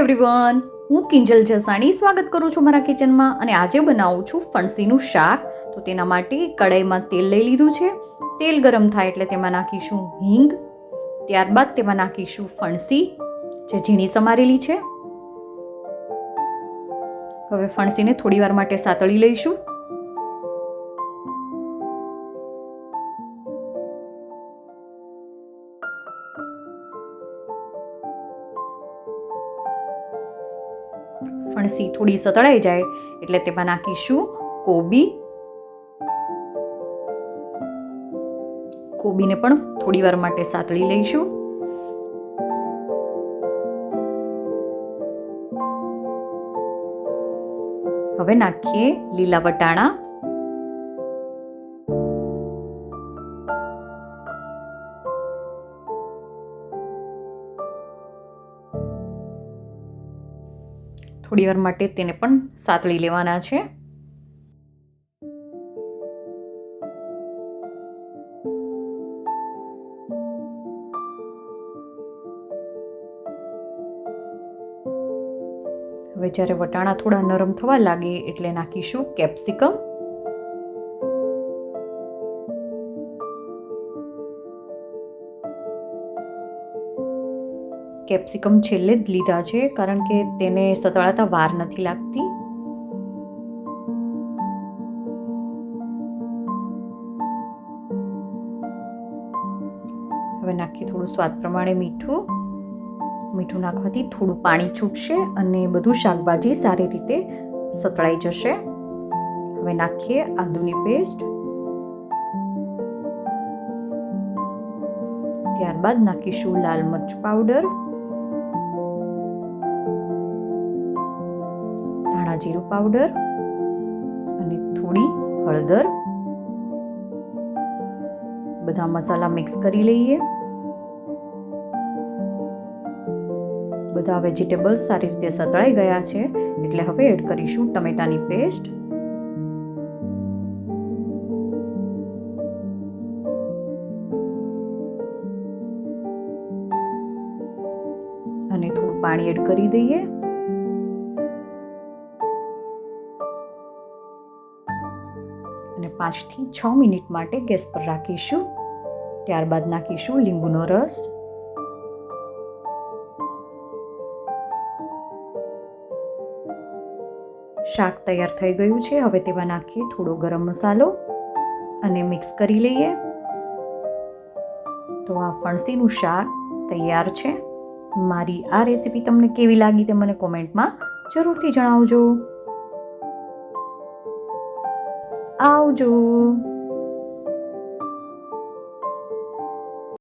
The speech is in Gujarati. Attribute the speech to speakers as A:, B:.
A: એવરીવન હું કિંજલ જસાણી સ્વાગત કરું છું મારા કિચનમાં અને આજે બનાવું છું ફણસીનું શાક. તો તેના માટે કડાઈમાં તેલ લઈ લીધું છે. તેલ ગરમ થાય એટલે તેમાં નાખીશું હિંગ. ત્યારબાદ તેમાં નાખીશું ફણસી, જે ઝીણી સમારેલી છે. હવે ફણસીને થોડી વાર માટે સાતળી લઈશું. ફણસી થોડી સતળાઈ જાય એટલે તેમાં નાખીશું કોબી. કોબીને પણ થોડી વાર માટે સાતળી લઈશું. હવે નાખીએ લીલા વટાણા. થોડી વાર માટે તેને પણ સાતળી લેવાના છે. હવે જ્યારે વટાણા થોડા નરમ થવા લાગે એટલે નાખીશું કેપ્સિકમ. કેપ્સિકમ છેલ્લે જ લીધા છે, કારણ કે તેને સતળાતા વાર નથી લાગતી. હવે નાખીએ થોડું સ્વાદ પ્રમાણે મીઠું. મીઠું નાખવાથી થોડું પાણી છૂટશે અને બધું શાકભાજી સારી રીતે સતળાઈ જશે. હવે નાખીએ આદુની પેસ્ટ. ત્યારબાદ નાખીશું લાલ મરચ પાવડર. ધાણા જીરું પાવડર અને થોડી હળદર. બધા મસાલા મિક્સ કરી લઈએ. બધા વેજીટેબલ્સ સારી રીતે સતળાઈ ગયા છે, એટલે હવે એડ કરીશું ટમેટાની પેસ્ટ. અને થોડું પાણી એડ કરી દઈએ. અને પાંચથી છ મિનિટ માટે ગેસ પર રાખીશું. ત્યારબાદ નાખીશું લીંબુનો રસ. શાક તૈયાર થઈ ગયું છે, હવે તેમાં નાખીએ થોડો ગરમ મસાલો અને મિક્સ કરી લઈએ. તો આ ફણસીનું શાક તૈયાર છે. મારી આ રેસીપી તમને કેવી લાગી તે મને કોમેન્ટમાં જરૂરથી જણાવજો. આવજો.